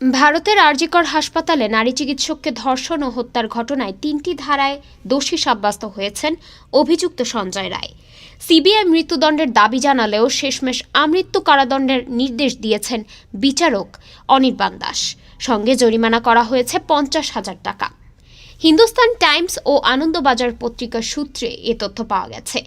ভারতের আরজিকর হাসপাতালে নারী চিকিৎসককে ধর্ষণ ও হত্যার ঘটনায় তিনটি ধারায় দোষী সাব্যস্ত হয়েছেন অভিযুক্ত সঞ্জয় রায়। সিবিআই মৃত্যুদণ্ডের দাবি জানালেও শেষমেশ আমৃত্যু কারাদণ্ডের নির্দেশ দিয়েছেন বিচারক অনির্বাণ দাস। সঙ্গে জরিমানা করা হয়েছে পঞ্চাশ হাজার টাকা। হিন্দুস্তান টাইমস ও আনন্দবাজার পত্রিকার সূত্রে এ তথ্য পাওয়া গেছে।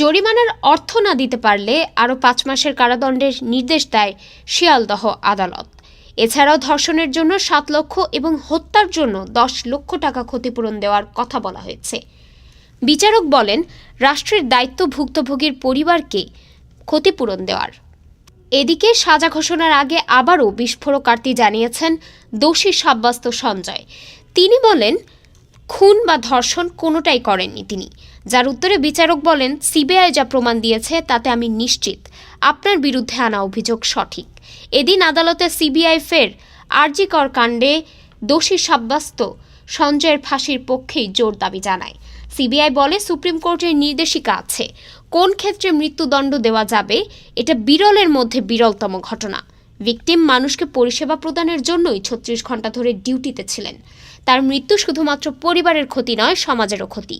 জরিমানার অর্থ না দিতে পারলে আরও পাঁচ মাসের কারাদণ্ডের নির্দেশ দেয় শিয়ালদহ আদালত। এছাড়াও ধর্ষণের জন্য সাত লক্ষ এবং হত্যার জন্য দশ লক্ষ টাকা ক্ষতিপূরণ দেওয়ার কথা বলা হয়েছে। বিচারক বলেন, রাষ্ট্রের দায়িত্ব ভুক্তভোগীর পরিবারকে ক্ষতিপূরণ দেওয়ার। এদিকে সাজা ঘোষণার আগে আবারও বিস্ফোরকার্তি জানিয়েছেন দোষী সাব্যস্ত সঞ্জয়। তিনি বলেন, খুন বা ধর্ষণ কোনোটাই করেননি তিনি। যার উত্তরে বিচারক বলেন, সিবিআই যা প্রমাণ দিয়েছে তাতে আমি নিশ্চিত। আপনার বিরুদ্ধে আনা অভিযোগ সঠিক। এদিন আদালতে সিবিআই ফের আরজিকর কাণ্ডে দোষী সাব্যস্ত সঞ্জয়ের ফাঁসির পক্ষেই জোর দাবি জানায়। সিবিআই বলে সুপ্রিম কোর্টের নির্দেশিকা আছে। কোন ক্ষেত্রে মৃত্যুদণ্ড দেওয়া যাবে, এটা বিরলের মধ্যে বিরলতম ঘটনা। ভিকটিম মানুষকে পরিষেবা প্রদানের জন্যই ছত্রিশ ঘণ্টা ধরে ডিউটিতে ছিলেন। তার মৃত্যু শুধুমাত্র পরিবারের ক্ষতি নয়, সমাজেরও ক্ষতি।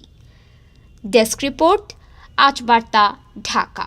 ডেস্ক রিপোর্ট, আজ বার্তা, ঢাকা।